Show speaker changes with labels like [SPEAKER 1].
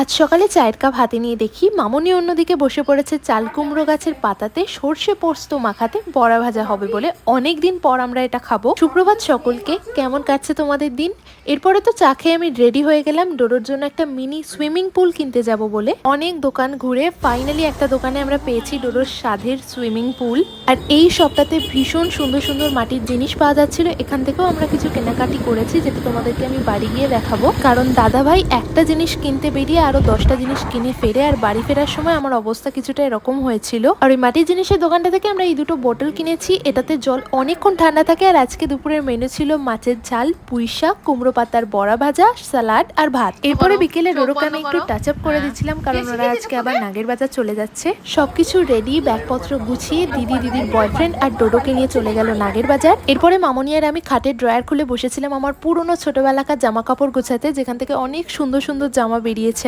[SPEAKER 1] আজ সকালে চায়ের কাপ হাতে নিয়ে দেখি মামনি অন্যদিকে বসে পড়েছে চাল কুমড়ো গাছের পাতাতে। সর্ষে পোস্ত মাখাতে বড়া ভাজা হবে বলে অনেক দিন পর আমরা এটা খাব। সুপ্রভাত সকলকে, কেমন কাটছে তোমাদের দিন? এরপরে তো চা খেয়ে আমি রেডি হয়ে গেলাম। ডোডোর জন্য একটা মিনি সুইমিং পুল কিনতে যাব বলে। অনেক দোকান ঘুরে ফাইনালি একটা দোকানে আমরা পেয়েছি ডোডোর স্বাদের সুইমিং পুল আর এই সপ্তাহে ভীষণ সুন্দর সুন্দর মাটির জিনিস পাওয়া যাচ্ছিল। এখান থেকেও আমরা কিছু কেনাকাটি করেছি, যেটা তোমাদেরকে আমি বাড়ি গিয়ে দেখাবো। কারণ দাদা ভাই একটা জিনিস কিনতে বেরিয়ে আরও দশটা জিনিস কিনে ফেরে আর বাড়ি ফেরার সময় আমার অবস্থা কিছুটা এরকম হয়েছিল। আর ওই মাটির জিনিসের দোকানটা থেকে আমরা এই দুটো বোতল কিনেছি। এটাতে জল অনেকক্ষণ ঠান্ডা থাকে আর আজকে দুপুরের মেনু ছিল মাছের ঝাল পুঁই শাক কুমড়ো পাতার বড়া ভাজা সালাড আর ভাত। এরপরে বিকেলে ডোরোকে আমি একটু টাচ আপ করে দিচ্ছিলাম কারণ ওরা আজকে আবার নাগের বাজার চলে যাচ্ছে। সবকিছু রেডি ব্যাগপত্র গুছিয়ে দিদি দিদির বয়ফ্রেন্ড আর ডোডোকে নিয়ে চলে গেল নাগের বাজার। এরপরে মামনি আর আমি খাটের ড্রয়ার খুলে বসেছিলাম আমার পুরনো ছোটবেলাকার জামা কাপড় গোছাতে যেখান থেকে অনেক সুন্দর সুন্দর জামা বেরিয়েছে